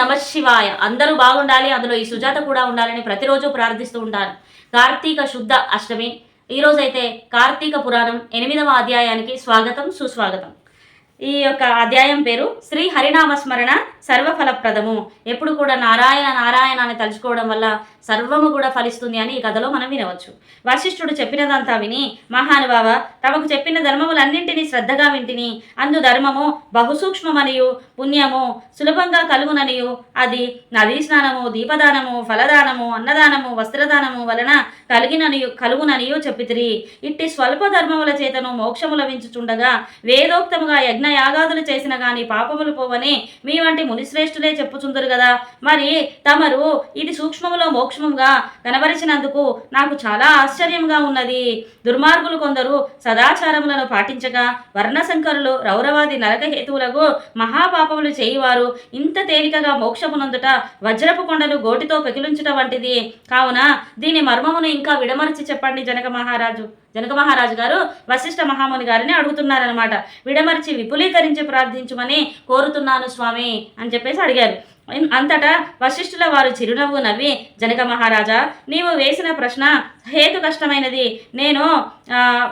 నమ శివాయ. అందరూ బాగుండాలి అందులో ఈ సుజాత కూడా ఉండాలని ప్రతిరోజు ప్రార్థిస్తూ ఉంటాను కార్తీక శుద్ధ అష్టమి. ఈరోజైతే కార్తీక పురాణం ఎనిమిదవ అధ్యాయానికి స్వాగతం సుస్వాగతం. ఈ యొక్క అధ్యాయం పేరు శ్రీ హరినామ స్మరణ సర్వఫలప్రదము. ఎప్పుడు కూడా నారాయణ నారాయణ అని తలుచుకోవడం వల్ల సర్వము కూడా ఫలిస్తుంది అని ఈ కథలో మనం వినవచ్చు. వశిష్ఠుడు చెప్పినదంతా విని మహానుభావ తమకు చెప్పిన ధర్మములన్నింటినీ శ్రద్ధగా వింటిని. అందు ధర్మము బహుసూక్ష్మమనియు పుణ్యము సులభంగా కలుగుననియు. అది నదీ స్నానము దీపదానము ఫలదానము అన్నదానము వస్త్రదానము వలన కలిగిననియు కలుగుననియు చెప్పితిరి. ఇట్టి స్వల్ప ధర్మముల చేతను మోక్షము లభించుచుండగా వేదోక్తముగా యజ్ఞ యాగాదులు చేసిన గాని పాపములు పోవని మీ వంటి మునిశ్రేష్ఠులే చెప్పుచుందరు కదా మరి తమరు ఇది సూక్ష్మములో మోక్షముగా కనబరిచినందుకు నాకు చాలా ఆశ్చర్యంగా ఉన్నది. దుర్మార్గులు కొందరు సదాచారములను పాటించగా వర్ణశంకరులు రౌరవాది నరకహేతువులకు మహాపాపములు చేయువారు ఇంత తేలికగా మోక్షమునందుట వజ్రపు కొండలు గోటితో పెకిలించుట వంటిది. కావున దీని మర్మమును ఇంకా విడమరచి చెప్పండి జనక మహారాజు. జనక మహారాజు గారు వశిష్ఠ మహాముని గారిని అడుగుతున్నారనమాట విడమర్చి విపులీకరించి ప్రార్థించమని కోరుతున్నాను స్వామి అని చెప్పేసి అడిగారు. అంతటా వశిష్ఠుల వారు చిరునవ్వు నవ్వి జనక మహారాజా నీవు వేసిన ప్రశ్న హేతు కష్టమైనది. నేను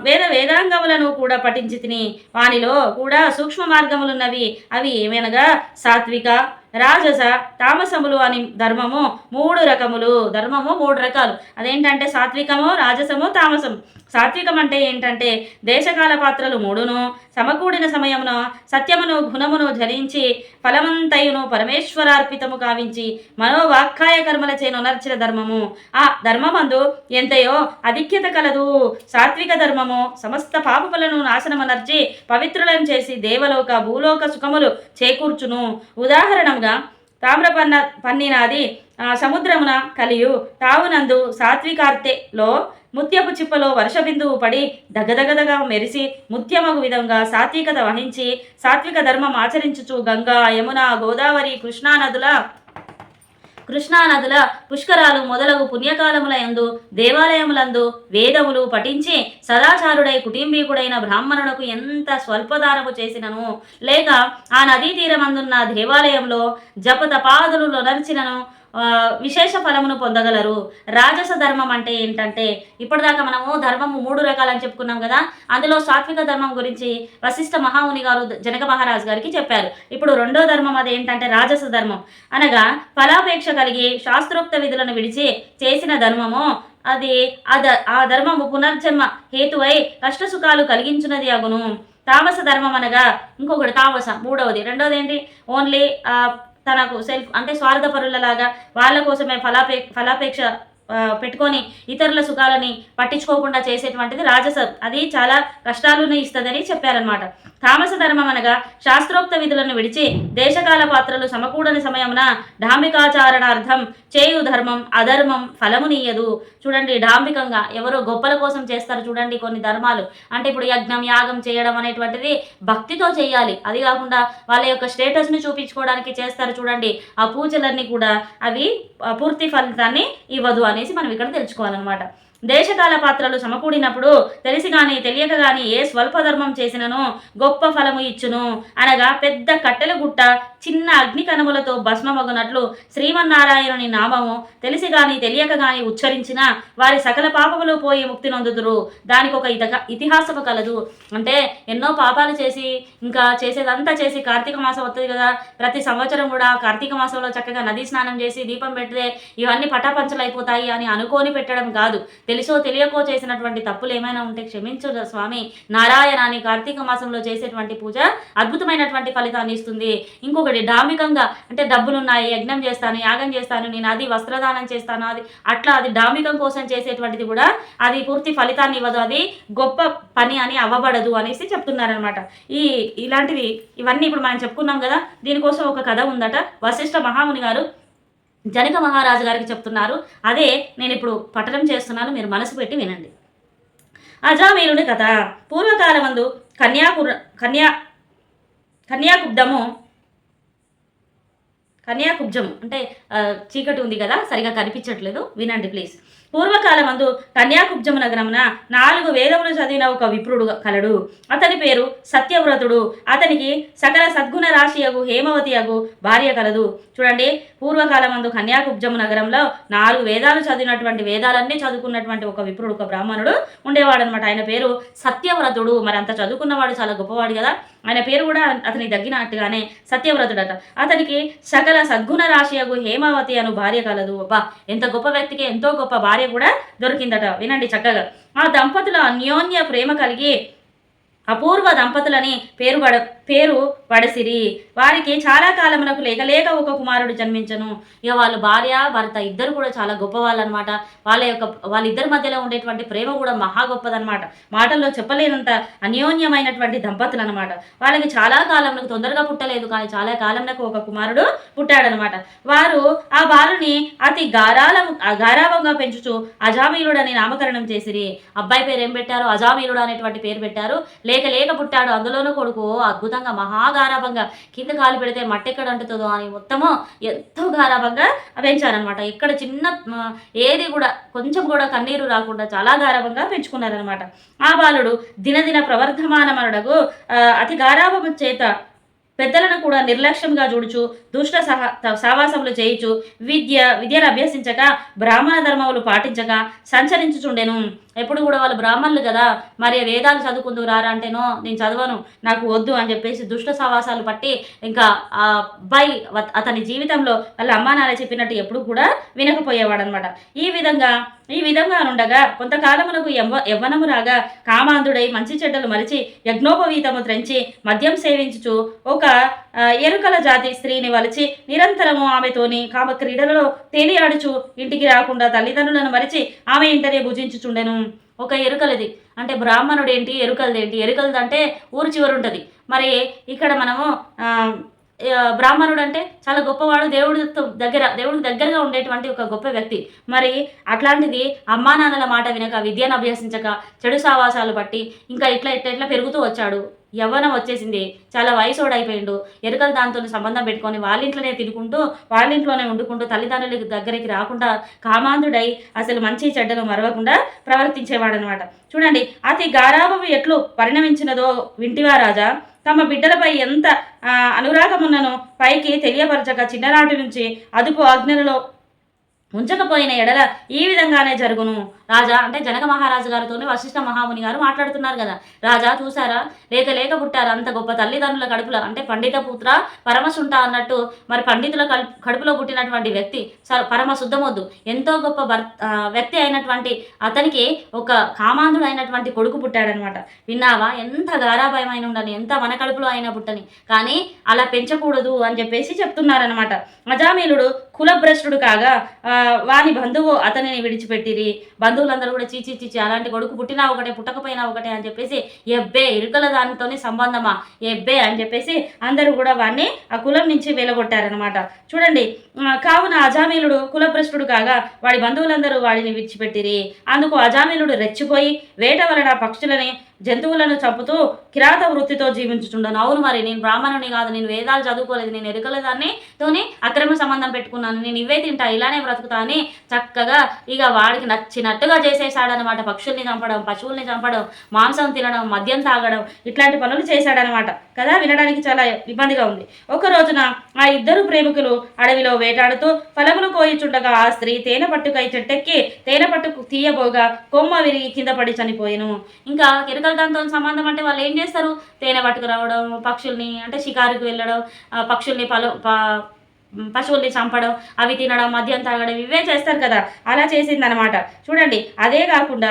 వేద వేదాంగములను కూడా పఠించి తిని వానిలో కూడా సూక్ష్మ మార్గములున్నవి అవి ఏమనగా సాత్విక? రాజస తామసములు అని ధర్మము మూడు రకములు. ధర్మము మూడు రకాలు. అదేంటంటే సాత్వికము రాజసము తామసము. సాత్వికం అంటే ఏంటంటే దేశకాల పాత్రలు మూడును సమకూడిన సమయమున సత్యమును గుణమును ధరించి ఫలమంతయును పరమేశ్వరార్పితము కావించి మనోవాక్కాయ కర్మల చేనునర్చిన ధర్మము. ఆ ధర్మమందు ఎంతయో అధిక్యత కలదు. సాత్విక ధర్మము సమస్త పాపములను నాశనమనర్చి పవిత్రులను చేసి దేవలోక భూలోక సుఖములు చేకూర్చును. ఉదాహరణంగా తామ్రపన్న పన్నినాది సముద్రమున కలియు తావునందు సాత్వికార్తెలో ముత్యపు చిప్పలో వర్ష బిందువు పడి దగదగదగా మెరిసి ముత్యమగు విధంగా సాత్వికత వహించి సాత్విక ధర్మం ఆచరించుచు గంగా యమున గోదావరి కృష్ణా నదుల కృష్ణా నదుల పుష్కరాలు మొదలగు పుణ్యకాలముల యందు దేవాలయములందు వేదములు పఠించి సదాచారుడై కుటుంబీకుడైన బ్రాహ్మణునకు ఎంత స్వల్పదానము చేసినను. లేక ఆ నదీ తీరమందున్న దేవాలయంలో జపతపాదులు నరిచినను విశేష ఫలమును పొందగలరు. రాజస ధర్మం అంటే ఏంటంటే ఇప్పటిదాకా మనము ధర్మము మూడు రకాలని చెప్పుకున్నాం కదా అందులో సాత్విక ధర్మం గురించి వశిష్ఠ మహాముని గారు జనక మహారాజు గారికి చెప్పారు. ఇప్పుడు రెండో ధర్మం అది ఏంటంటే రాజస ధర్మం. అనగా ఫలాపేక్ష కలిగి శాస్త్రోక్త విధులను విడిచి చేసిన ధర్మము అది ఆ ఆ ధర్మము పునర్జన్మ హేతువై కష్టసుఖాలు కలిగించున్నది అగును. తామస ధర్మం అనగా ఇంకొకటి తామస మూడవది. రెండవది ఏంటి? ఓన్లీ తనకు సెల్ఫ్ అంటే స్వార్థపరులలాగా వాళ్ళ కోసమే ఫలాపే ఫలాపేక్ష పెట్టుకొని ఇతరుల సుఖాలని పట్టించుకోకుండా చేసేటువంటిది రాజస అది చాలా కష్టాలను ఇస్తుందని చెప్పారనమాట తామస ధర్మం అనగా శాస్త్రోక్త విధులను విడిచి దేశకాల పాత్రలు సమకూడని సమయమున డాంబికాచారణార్థం చేయు ధర్మం అధర్మం ఫలమునీయదు చూడండి డాంబికంగా ఎవరో గొప్పల కోసం చేస్తారు చూడండి కొన్ని ధర్మాలు. అంటే ఇప్పుడు యజ్ఞం యాగం చేయడం అనేటువంటిది భక్తితో చేయాలి. అది కాకుండా వాళ్ళ యొక్క స్టేటస్ని చూపించుకోవడానికి చేస్తారు చూడండి. ఆ పూజలన్నీ కూడా అవి పూర్తి ఫలితాన్ని ఇవ్వదు అని అనేసి మనం ఇక్కడ తెలుసుకోవాలన్నమాట. దేశకాల పాత్రలు సమకూడినప్పుడు తెలిసి గాని తెలియక గాని ఏ స్వల్ప ధర్మం చేసినను గొప్ప ఫలము ఇచ్చును అనగా పెద్ద కట్టెల గుట్ట చిన్న అగ్ని కణములతో భస్మమగునట్లు శ్రీమన్నారాయణుని నామము తెలిసి గాని తెలియక గాని ఉచ్చరించిన వారి సకల పాపములు పోయి ముక్తి నొందుదురు. దానికి ఒక ఇతక ఇతిహాసము కలదు. అంటే ఎన్నో పాపాలు చేసి ఇంకా చేసేదంతా చేసి కార్తీక మాసం వస్తుంది కదా. ప్రతి సంవత్సరం కూడా కార్తీక మాసంలో చక్కగా నదీ స్నానం చేసి దీపం పెడితే ఇవన్నీ పటాపంచలు అయిపోతాయి అని అనుకోని పెట్టడం కాదు. తెలుసో తెలియకో చేసినటువంటి తప్పులు ఏమైనా ఉంటే క్షమించు స్వామి. నారాయణ అని కార్తీక మాసంలో చేసేటువంటి పూజ అద్భుతమైనటువంటి ఫలితాన్ని ఇస్తుంది. ఇంకొకటి డామికంగా అంటే డబ్బులున్నాయి యజ్ఞం చేస్తాను యాగం చేస్తాను నేను అది వస్త్రదానం చేస్తాను అది అట్లా అది డాంబికం కోసం చేసేటువంటిది కూడా అది పూర్తి ఫలితాన్ని ఇవ్వదు అది గొప్ప పని అని అవ్వబడదు అనేసి చెప్తున్నారనమాట ఈ ఇలాంటివి ఇవన్నీ ఇప్పుడు మనం చెప్పుకున్నాం కదా దీనికోసం ఒక కథ ఉందట. వశిష్ఠ మహాముని గారు జనక మహారాజు గారికి చెప్తున్నారు. అదే నేను ఇప్పుడు పఠనం చేస్తున్నాను మీరు మనసు పెట్టి వినండి. అజామీలుని కథ. పూర్వకాలమందు కన్యాకుర కన్యా కన్యాకుబ్దము కన్యాకుబ్జం అంటే చీకటి ఉంది కదా సరిగా కనిపించట్లేదు. వినండి ప్లీజ్. పూర్వకాలమందు కన్యాకుబ్జము నగరమున నాలుగు వేదములు చదివిన ఒక విప్రుడు కలడు. అతని పేరు సత్యవ్రతుడు. అతనికి సకల సద్గుణ రాశియగు హేమవతియగు భార్య కలదు. చూడండి పూర్వకాలమందు కన్యాకుబ్జము నగరంలో నాలుగు వేదాలు చదివినటువంటి వేదాలన్నీ చదువుకున్నటువంటి ఒక విప్రుడు ఒక బ్రాహ్మణుడు ఉండేవాడు అనమాట ఆయన పేరు సత్యవ్రతుడు. మరి అంత చదువుకున్నవాడు చాలా గొప్పవాడు కదా. ఆయన పేరు కూడా అతనికి తగ్గినట్టుగానే సత్యవ్రతుడట. అతనికి సకల సద్గుణ రాశియగు హేమావతి అను భార్య కలదు. అబ్బా ఎంత గొప్ప వ్యక్తికి ఎంతో గొప్ప భార్య కూడా దొరికిందట. వినండి చక్కగా. ఆ దంపతుల అన్యోన్య ప్రేమ కలిగి అపూర్వ దంపతులని పేరు పడ పేరు పడసిరి. వారికి చాలా కాలమునకు లేక లేక ఒక కుమారుడు జన్మించను. ఇక వాళ్ళ భార్య భర్త ఇద్దరు కూడా చాలా గొప్పవాళ్ళు అనమాట వాళ్ళ యొక్క వాళ్ళిద్దరి మధ్యలో ఉండేటువంటి ప్రేమ కూడా మహా గొప్పదనమాట. మాటల్లో చెప్పలేనంత అన్యోన్యమైనటువంటి దంపతులు అనమాట వాళ్ళకి చాలా కాలంలో తొందరగా పుట్టలేదు కానీ చాలా కాలంలో ఒక కుమారుడు పుట్టాడనమాట. వారు ఆ బాలుని అతి గారాలం గారాభంగా పెంచుచు అజామీలుడని నామకరణం చేసిరి. అబ్బాయి పేరు ఏం పెట్టారు? అజామీలుడు అనేటువంటి పేరు పెట్టారు. లేక లేక పుట్టాడు. అందులోనూ కొడుకు అద్భుతంగా మహాగారాభంగా కింద కాలు పెడితే మట్టి ఎక్కడ అంటుతుందో అని మొత్తము ఎంతో గారాభంగా పెంచారనమాట ఇక్కడ చిన్న ఏది కూడా కొంచెం కూడా కన్నీరు రాకుండా చాలా గారాభంగా పెంచుకున్నారనమాట ఆ బాలుడు దినదిన ప్రవర్ధమానమనడగు ఆ, అతి గారాభము చేత పెద్దలను కూడా నిర్లక్ష్యంగా చూడుచు దుష్ట సహ సావాసములు చేయుచు విద్య విద్యను అభ్యసించక బ్రాహ్మణ ధర్మములు పాటించక సంచరించుచుండెను. ఎప్పుడు కూడా వాళ్ళు బ్రాహ్మణులు కదా మరి వేదాలు చదువుకుందుకు రారా అంటేనో నేను చదవను నాకు వద్దు అని చెప్పేసి దుష్ట సావాసాలు పట్టి ఇంకా ఆ అబ్బాయి అతని జీవితంలో వాళ్ళ అమ్మా నాన్న చెప్పినట్టు ఎప్పుడు కూడా వినకపోయేవాడు అనమాట ఈ విధంగా ఈ విధంగా ఉండగా కొంతకాలమునకు యవ్వ యవ్వనము రాగా కామాంధుడై మంచి చెడ్డలు మరిచి యజ్ఞోపవీతము త్రెంచి మద్యం సేవించుచు ఒక ఒక ఎరుకల జాతి స్త్రీని వలిచి నిరంతరము ఆమెతోని కామ క్రీడలలో తేలియాడుచు ఇంటికి రాకుండా తల్లిదండ్రులను మరిచి ఆమె ఇంటనే భుజించుచుండెను. ఒక ఎరుకలది. అంటే బ్రాహ్మణుడు ఏంటి ఎరుకలది ఏంటి ఎరుకలది అంటే ఊరు చివరి ఉంటుంది మరి ఇక్కడ మనము బ్రాహ్మణుడు అంటే చాలా గొప్పవాడు దేవుడితో దగ్గర దేవుడికి దగ్గరగా ఉండేటువంటి ఒక గొప్ప వ్యక్తి. మరి అట్లాంటిది అమ్మా నాన్నల మాట వినక విద్యను అభ్యసించక చెడు సావాసాలు బట్టి ఇంకా ఇట్లా ఇట్లా ఇట్లా పెరుగుతూ వచ్చాడు. యవ్వనం వచ్చేసింది. చాలా వయసోడైపోయిండు. ఎరుకల ఎరుకలు దాంతో సంబంధం పెట్టుకొని వాళ్ళ ఇంట్లోనే తినుకుంటూ వాళ్ళ ఇంట్లోనే వండుకుంటూ తల్లిదండ్రుల దగ్గరికి రాకుండా కామాంధుడై అసలు మంచి చెడ్డలు మరవకుండా ప్రవర్తించేవాడు అనమాట చూడండి అతి గారాభము ఎట్లు పరిణమించినదో వింటివా రాజా. తమ బిడ్డలపై ఎంత అనురాగమున్నను పైకి తెలియపరచక చిన్ననాటి నుంచి అదుపు ఆజ్ఞలలో ఉంచకపోయిన ఎడల ఈ విధంగానే జరుగును. రాజా అంటే జనక మహారాజు గారితోనే వశిష్ఠ మహాముని గారు మాట్లాడుతున్నారు కదా. రాజా చూసారా లేక లేక పుట్టారు? అంత గొప్ప తల్లిదండ్రుల కడుపులో అంటే పండిత పుత్ర పరమశుంఠ అన్నట్టు మరి పండితుల కడుపులో పుట్టినటువంటి వ్యక్తి స- పరమ శుద్ధమొద్దు ఎంతో గొప్ప వ్యక్తి అయినటువంటి అతనికి ఒక కామాంధుడు అయినటువంటి కొడుకు పుట్టాడనమాట. విన్నావా? ఎంత గారాభయమైన ఉండని ఎంత మన కడుపులో అయినా పుట్టని. కానీ అలా పెంచకూడదు అని చెప్పేసి చెప్తున్నారనమాట. అజామీలుడు కులభ్రష్టుడు కాగా వాని బంధువు అతనిని విడిచిపెట్టిరి. బంధువులందరూ కూడా చీచి చీచి అలాంటి కొడుకు పుట్టినా ఒకటే పుట్టకపోయినా ఒకటే అని చెప్పేసి ఎబ్బే ఇరుకల దానితోనే సంబంధమా? ఎబ్బే అని చెప్పేసి అందరూ కూడా వాడిని ఆ కులం నుంచి వెలగొట్టారనమాట చూడండి కావున అజామీలుడు కులభ్రష్టుడు కాగా వాడి బంధువులందరూ వాడిని విడిచిపెట్టిరి. అందుకు అజామీలుడు రెచ్చిపోయి వేట వలన పక్షులని జంతువులను చంపుతూ కిరాత వృత్తితో జీవించుచుండను. అవును మరి నేను బ్రాహ్మణుని కాదు నేను వేదాలు చదువుకోలేదు నేను ఎరుకలేదాన్ని తోని అక్రమ సంబంధం పెట్టుకున్నాను. నేను ఇవే తింటా ఇలానే బ్రతుకుతా అని చక్కగా ఇక వాడికి నచ్చినట్టుగా చేసేసాడనమాట పక్షుల్ని చంపడం పశువుల్ని చంపడం మాంసం తినడం మద్యం తాగడం ఇట్లాంటి పనులు చేశాడనమాట. కదా వినడానికి చాలా ఇబ్బందిగా ఉంది. ఒక రోజున ఆ ఇద్దరు ప్రేమికులు అడవిలో వేటాడుతూ ఫలములు కోయిచుండగా ఆ స్త్రీ తేనె పట్టుకై చెట్టెక్కి తేనె పట్టుకు తీయబోగా కొమ్మ విరిగి కింద పడి చనిపోయాను. ఇంకా కెరకల దాంతో సంబంధం అంటే వాళ్ళు ఏం చేస్తారు? తేనె పట్టుకురావడం పక్షుల్ని అంటే షికారుకు వెళ్ళడం పక్షుల్ని పలు పశువుల్ని చంపడం అవి తినడం మద్యం తాగడం ఇవే చేస్తారు కదా. అలా చేసిందనమాట చూడండి అదే కాకుండా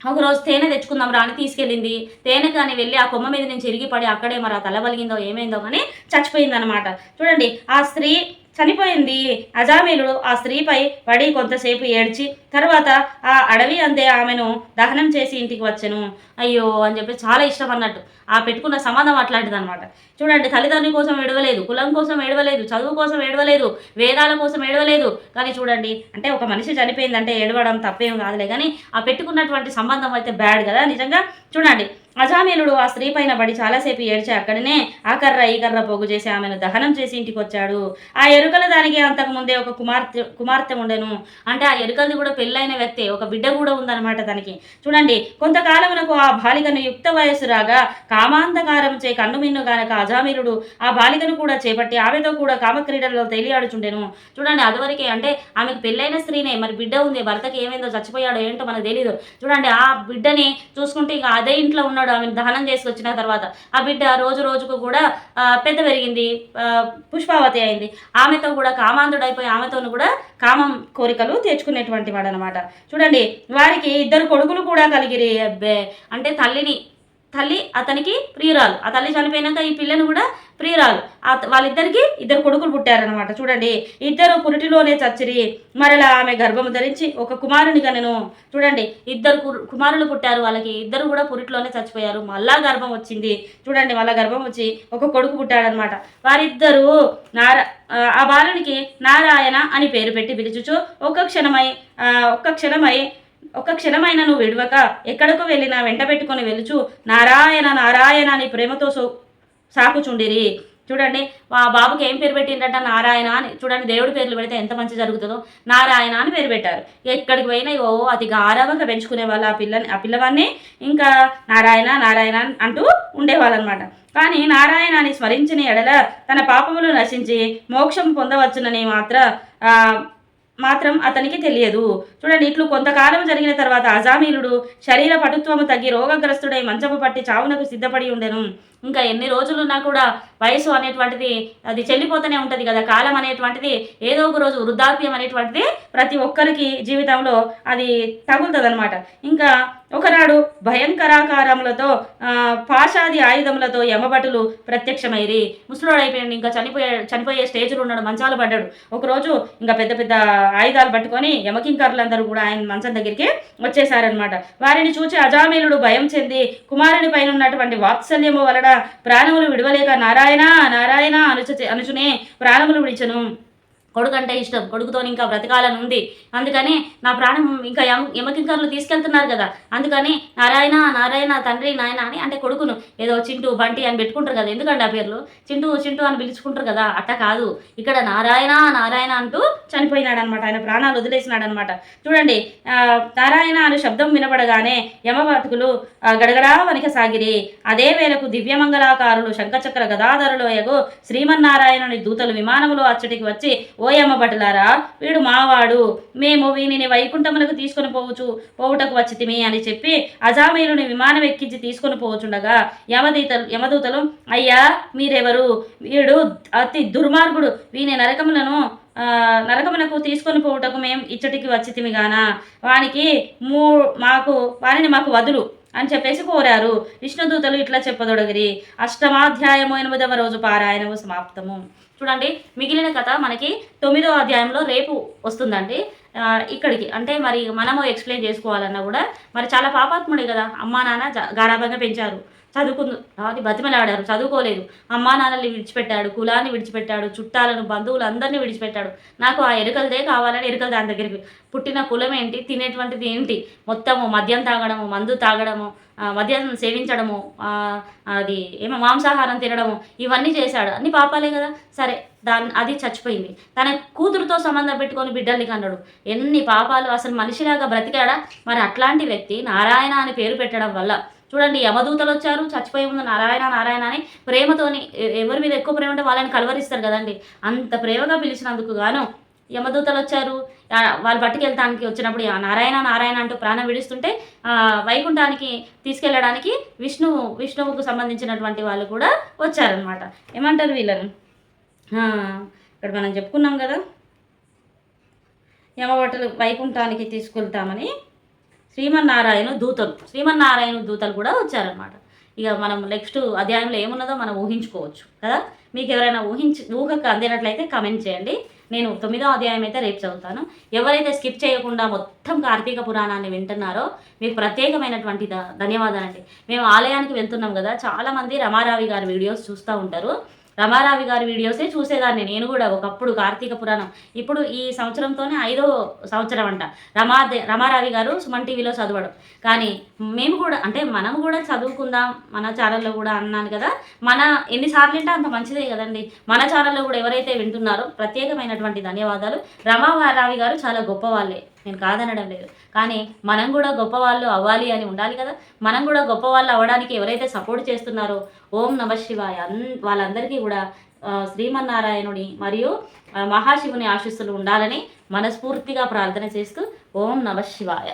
ఒకరోజు తేనె తెచ్చుకుందాం రాని తీసుకెళ్ళింది. తేనె కానీ వెళ్ళి ఆ కొమ్మ మీద నుంచి ఇరిగి పడి అక్కడే మరి ఆ తల వలిగిందో ఏమైందో కానీ చచ్చిపోయిందనమాట చూడండి ఆ స్త్రీ చనిపోయింది. అజామీలుడు ఆ స్త్రీపై పడి కొంతసేపు ఏడ్చి తర్వాత ఆ అడవి అందే ఆమెను దహనం చేసి ఇంటికి వచ్చెను. అయ్యో అని చెప్పి చాలా ఇష్టం అన్నట్టు. ఆ పెట్టుకున్న సంబంధం అట్లాంటిది అనమాట చూడండి తల్లిదండ్రుల కోసం ఏడవలేదు కులం కోసం ఏడవలేదు చదువు కోసం ఏడవలేదు వేదాల కోసం ఏడవలేదు. కానీ చూడండి అంటే ఒక మనిషి చనిపోయిందంటే ఏడవడం తప్పేం కాదులే. కానీ ఆ పెట్టుకున్నటువంటి సంబంధం అయితే బ్యాడ్ కదా నిజంగా. చూడండి అజామీలుడు ఆ స్త్రీ పైన పడి చాలాసేపు ఏడ్చి అక్కడనే ఆ కర్ర ఈ కర్ర పోగు చేసి ఆమెను దహనం చేసి ఇంటికి వచ్చాడు ఆ ఎరుకల దానికి అంతకుముందే ఒక కుమార్తె కుమార్తె ఉండెను. అంటే ఆ ఎరుకలది కూడా పెళ్ళైన వ్యక్తి ఒక బిడ్డ కూడా ఉందన్నమాట తనకి. చూడండి కొంతకాలమునకు ఆ బాలికను యుక్త వయస్సు రాగా కామాంధకారం చే కన్ను మిన్ను గానక అజామీలుడు ఆ బాలికను కూడా చేపట్టి ఆమెతో కూడా కామక్రీడల్లో తేలియాడుచుండెను. చూడండి అదివరకే అంటే ఆమెకు పెళ్ళైన స్త్రీనే మరి బిడ్డ ఉంది భర్తకి ఏమైందో చచ్చిపోయాడో ఏంటో మనకు తెలియదు చూడండి ఆ బిడ్డని చూసుకుంటే ఇక అదే ఇంట్లో ఉన్నాడు. ఆమెను దహనం చేసుకొచ్చిన తర్వాత ఆ బిడ్డ రోజు రోజుకు కూడా పెద్ద పెరిగింది ఆ, పుష్పావతి అయింది. ఆమెతో కూడా కామాంధుడైపోయి ఆమెతోను కూడా కామం కోరికలు తెచ్చుకునేటువంటి వాడు అనమాట చూడండి వారికి ఇద్దరు కొడుకులు కూడా కలిగిరి అంటే తల్లిని తల్లి అతనికి ప్రియురాలు. ఆ తల్లి చనిపోయినాక ఈ పిల్లను కూడా ప్రియురాలు. ఆ వాళ్ళిద్దరికి ఇద్దరు కొడుకులు పుట్టారనమాట చూడండి. ఇద్దరు పురిటిలోనే చచ్చిరి. మరలా ఆమె గర్భము ధరించి ఒక కుమారుని కనెను చూడండి. ఇద్దరు కుమారులు పుట్టారు. వాళ్ళకి ఇద్దరు కూడా పురిటిలోనే చచ్చిపోయారు. మళ్ళా గర్భం వచ్చింది. చూడండి. మళ్ళా గర్భం వచ్చి ఒక కొడుకు పుట్టాడనమాట వారిద్దరూ నార ఆ, బాలునికి నారాయణ అని పేరు పెట్టి పిలుచుచు ఒక్క క్షణమై ఒక్క క్షణమై ఒక్క క్షణమైన నువ్వు విడవక ఎక్కడకు వెళ్ళినా వెంట పెట్టుకొని వెలుచు నారాయణ నారాయణ అని ప్రేమతో సో సాకుచుండిరి. చూడండి ఆ బాబుకి ఏం పేరు పెట్టిండ్రట? నారాయణ అని. చూడండి దేవుడి పేర్లు పెడితే ఎంత మంచి జరుగుతుందో. నారాయణ అని పేరు పెట్టారు. ఎక్కడికి పోయినా ఓ అతి గారవంగా పెంచుకునే వాళ్ళు ఆ పిల్లని ఆ పిల్లవాడిని ఇంకా నారాయణ నారాయణ అంటూ ఉండేవాళ్ళు అనమాట కానీ నారాయణాన్ని స్మరించిన ఎడల తన పాపములు నశించి మోక్షం పొందవచ్చునని మాత్ర మాత్రం అతనికి తెలియదు. చూడండి ఇట్లు కొంతకాలం జరిగిన తర్వాత అజామీలుడు శరీర పటుత్వము తగ్గి రోగగ్రస్తుడై మంచము పట్టి చావునకు సిద్ధపడి ఉండెను. ఇంకా ఎన్ని రోజులున్నా కూడా వయసు అనేటువంటిది అది చెల్లిపోతూనే ఉంటుంది కదా. కాలం అనేటువంటిది ఏదో ఒక రోజు వృద్ధాప్యం అనేటువంటిది ప్రతి ఒక్కరికి జీవితంలో అది తగులుతుంది అనమాట ఇంకా ఒకనాడు భయంకరాకారములతో పాషాది ఆయుధములతో యమభటులు ప్రత్యక్షమైరి. ముసలోడు అయిపోయాడు ఇంకా చనిపోయే చనిపోయే స్టేజ్లో ఉన్నాడు మంచాలు పడ్డాడు. ఒకరోజు ఇంకా పెద్ద పెద్ద ఆయుధాలు పట్టుకొని యమకింకరులందరూ కూడా ఆయన మంచం దగ్గరికి వచ్చేసారనమాట వారిని చూచి అజామీలుడు భయం చెంది కుమారుని పైన ఉన్నటువంటి వాత్సల్యము వలన ప్రాణములు విడవలేక నారాయణ నారాయణ అనుచ అనుచునే ప్రాణములు విడిచను కొడుకు అంటే ఇష్టం. కొడుకుతో ఇంకా బ్రతకాలని ఉంది అందుకని నా ప్రాణం ఇంకా యమ యమకింకర్లు తీసుకెళ్తున్నారు కదా. అందుకని నారాయణ నారాయణ తండ్రి నాయన అని అంటే కొడుకును ఏదో చింటూ బంటి అని పెట్టుకుంటారు కదా. ఎందుకండి ఆ పేర్లు? చింటూ చింటూ అని పిలుచుకుంటారు కదా. అట్ట కాదు. ఇక్కడ నారాయణ నారాయణ అంటూ చనిపోయినాడు అనమాట ఆయన ప్రాణాలు వదిలేసినాడు అనమాట చూడండి నారాయణ అనే శబ్దం వినపడగానే యమభటుకులు గడగడా వనిక సాగిరి. అదే వేళకు దివ్యమంగళాకారులు శంఖచక్ర గదాధరులు ఎగు శ్రీమన్నారాయణుని దూతలు విమానంలో అచ్చటికి వచ్చి ఓ యమభటులారా వీడు మావాడు. మేము వీనిని వైకుంఠములకు తీసుకొని పోవచ్చు పోవుటకు వచ్చితిమి అని చెప్పి అజామీలుని విమానం ఎక్కించి తీసుకొని పోవచ్చుండగా యమదీతలు యమదూతలు అయ్యా మీరెవరు? వీడు అతి దుర్మార్గుడు. వీని నరకములను నరకమునకు తీసుకొని పోవుటకు మేము ఇచ్చటికి వచ్చితిమి గాన? వానికి మూ మాకు వారిని మాకు వదులు అని చెప్పేసి కోరారు. విష్ణుదూతలు ఇట్లా చెప్పదొడగిరి. అష్టమాధ్యాయము ఎనిమిదవ రోజు పారాయణము సమాప్తము. చూడండి మిగిలిన కథ మనకి తొమ్మిదో అధ్యాయంలో రేపు వస్తుందండి. ఇక్కడికి. అంటే మరి మనము ఎక్స్ప్లెయిన్ చేసుకోవాలన్నా కూడా మరి చాలా పాపాత్ముడే కదా. అమ్మా నాన్న గారాభంగా పెంచారు. చదువుకుందు అది బతిమలాడారు చదువుకోలేదు. అమ్మా నాన్నల్ని విడిచిపెట్టాడు కులాన్ని విడిచిపెట్టాడు చుట్టాలను బంధువులు అందరినీ విడిచిపెట్టాడు. నాకు ఆ ఎరుకలదే కావాలని ఎరుకలు దాని దగ్గరికి పుట్టిన కులం ఏంటి తినేటువంటిది ఏంటి? మొత్తము మద్యం తాగడము మందు తాగడము మద్యం సేవించడము అది ఏమో మాంసాహారం తినడము ఇవన్నీ చేశాడు. అన్ని పాపాలే కదా? సరే దాన్ని అది చచ్చిపోయింది. తన కూతురుతో సంబంధం పెట్టుకొని బిడ్డల్ని కన్నాడు. ఎన్ని పాపాలు అసలు మనిషిలాగా బ్రతికాడా? మరి అట్లాంటి వ్యక్తి నారాయణ అని పేరు పెట్టడం వల్ల చూడండి యమదూతలు వచ్చారు చచ్చిపోయి ముందు నారాయణ నారాయణ అని ప్రేమతోని ఎవరి మీద ఎక్కువ ప్రేమ ఉంటే వాళ్ళని కలవరిస్తారు కదండి. అంత ప్రేమగా పిలిచినందుకు గాను యమదూతలు వచ్చారు. వాళ్ళు పట్టుకెళ్తానికి వచ్చినప్పుడు ఆ నారాయణ నారాయణ అంటూ ప్రాణం విడుస్తుంటే వైకుంఠానికి తీసుకెళ్ళడానికి విష్ణువు విష్ణువుకు సంబంధించినటువంటి వాళ్ళు కూడా వచ్చారనమాట ఏమంటారు వీళ్ళని? ఇక్కడ మనం చెప్పుకున్నాం కదా. యమబట్టలు వైకుంఠానికి తీసుకెళ్తామని శ్రీమన్నారాయణ దూతలు. శ్రీమన్నారాయణ దూతలు కూడా వచ్చారనమాట ఇక మనం నెక్స్ట్ అధ్యాయంలో ఏమున్నదో మనం ఊహించుకోవచ్చు కదా? మీకు ఎవరైనా ఊహించి ఊహకు అందినట్లయితే కమెంట్ చేయండి. నేను తొమ్మిదో అధ్యాయం అయితే రేపు చదువుతాను. ఎవరైతే స్కిప్ చేయకుండా మొత్తం కార్తీక పురాణాన్ని వింటున్నారో మీకు ప్రత్యేకమైనటువంటి ధ- ధన్యవాదాలండి. మేము ఆలయానికి వెళ్తున్నాం కదా చాలామంది రమారావి గారి వీడియోస్ చూస్తూ ఉంటారు. రమారావి గారి వీడియోసే చూసేదాన్ని. నేను కూడా ఒకప్పుడు కార్తీక పురాణం. ఇప్పుడు ఈ సంవత్సరంతోనే ఐదో సంవత్సరం అంట. రమా రమారావి గారు సుమన్ టీవీలో చదవడం. కానీ మేము కూడా అంటే మనం కూడా చదువుకుందాం. మన ఛానల్లో కూడా అన్నాను కదా. మన ఎన్నిసార్లు అంటే అంత మంచిదే కదండి. మన ఛానల్లో కూడా ఎవరైతే వింటున్నారో ప్రత్యేకమైనటువంటి ధన్యవాదాలు. రమారావి గారు చాలా గొప్పవాళ్ళే. నేను కాదనడం లేదు. కానీ మనం కూడా గొప్పవాళ్ళు అవ్వాలి అని ఉండాలి కదా. మనం కూడా గొప్పవాళ్ళు అవ్వడానికి ఎవరైతే సపోర్ట్ చేస్తున్నారో ఓం నమ శివాయ అన్ వాళ్ళందరికీ కూడా ఆ, శ్రీమన్నారాయణుని మరియు మహాశివుని ఆశీస్సులు ఉండాలని మనస్ఫూర్తిగా ప్రార్థన చేస్తూ ఓం నమ శివాయ.